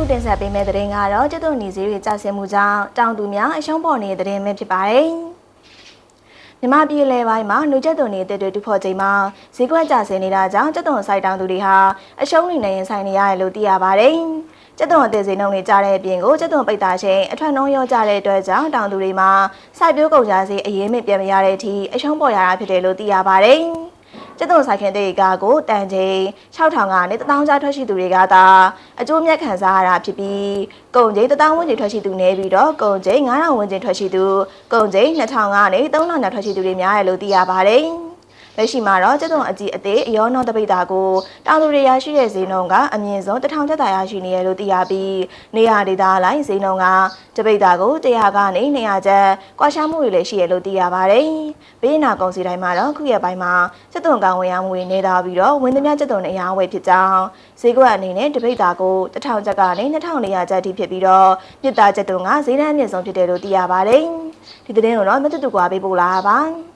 အခုတင်ဆက်ပေးမယ့်သတင်းကတော့ကျက်သွန်နီဈေးတွေကျဆင်းမှုကြောင့်တောင်သူများအရှုံးပေါ်နေတဲ့သတင်းပဲဖြစ်ပါတယ်။မြမပြည်လဲပိုင်းမှာနှုတ်ကျက်သွန်နေတဲ့တွေတူဖို့ချိန်မှာဈေးကွက်ကျဆင်းနေတာကြောင့်ကျက်သွန်ဆိုင်တောင်သူတွေဟာအရှုံးနေနေရင်ဆိုင်နေရတယ်လို့သိရပါတယ်။ကျက်သွန်အသေးစိမ်နှုန်းတွေကြားတဲ့အပြင်ကိုကျက်သွန်ပိတ်တာချင်းအထွက်နှုံးရောကြတဲ့အတွက်ကြောင့်တောင်သူတွေမှာစိုက်ပျိုးကုန်ကြစေးအရေးမပြန်မရတဲ့အထိအရှုံးပေါ်ရတာဖြစ်တယ်လို့သိရပါတယ်။ ကျက်သွန်ဆိုင်ခင်တဲ့ကားကိုတန်ချိန်6000ကနေ1000ကျထွက်ရှိသူတွေကသာအကျိုးမြတ်ခံစားရတာဖြစ်ပြီးကုန်ချိန်1000ဝန်းကျင်ထွက်ရှိသူနေပြီးတော့ကုန်ချိန်9000ဝန်းကျင်ထွက်ရှိသူကုန်ချိန်2000ကနေ3000ကျထွက်ရှိသူတွေများတယ်လို့သိရပါတယ်။ လက်ရှိမှာတော့ကျက်သွန်အကြီးအသေးအယောနောတပိတ်တာကိုတောင်သူတွေရရှိတဲ့ဈေးနှုန်းကအမြင့်ဆုံး1000ကျပ်သာရရှိနေရလို့သိရပြီးနေရာဒေသလိုက်ဈေးနှုန်းကတပိတ်တာကို100ကနေ200ကျပ်ကွာခြားမှုတွေလည်းရှိရလို့သိရပါတယ်။ဘေးနာကုန်စီတိုင်းမှာတော့ခုရက်ပိုင်းမှာကျက်သွန်ကောင်ဝယ်ရမှုတွေနေတာပြီးတော့ဝင်းသမျှကျက်သွန်အရာဝယ်ဖြစ်ကြောင်းဈေးကွက်အနေနဲ့တပိတ်တာကို1000ကျပ်ကနေ2400ကျပ်ထိဖြစ်ပြီးတော့မြစ်သားကျက်သွန်ကဈေးနှံအမြင့်ဆုံးဖြစ်တယ်လို့သိရပါတယ်။ဒီသတင်းကိုတော့မတူတူကွာပေးပို့လာပါ။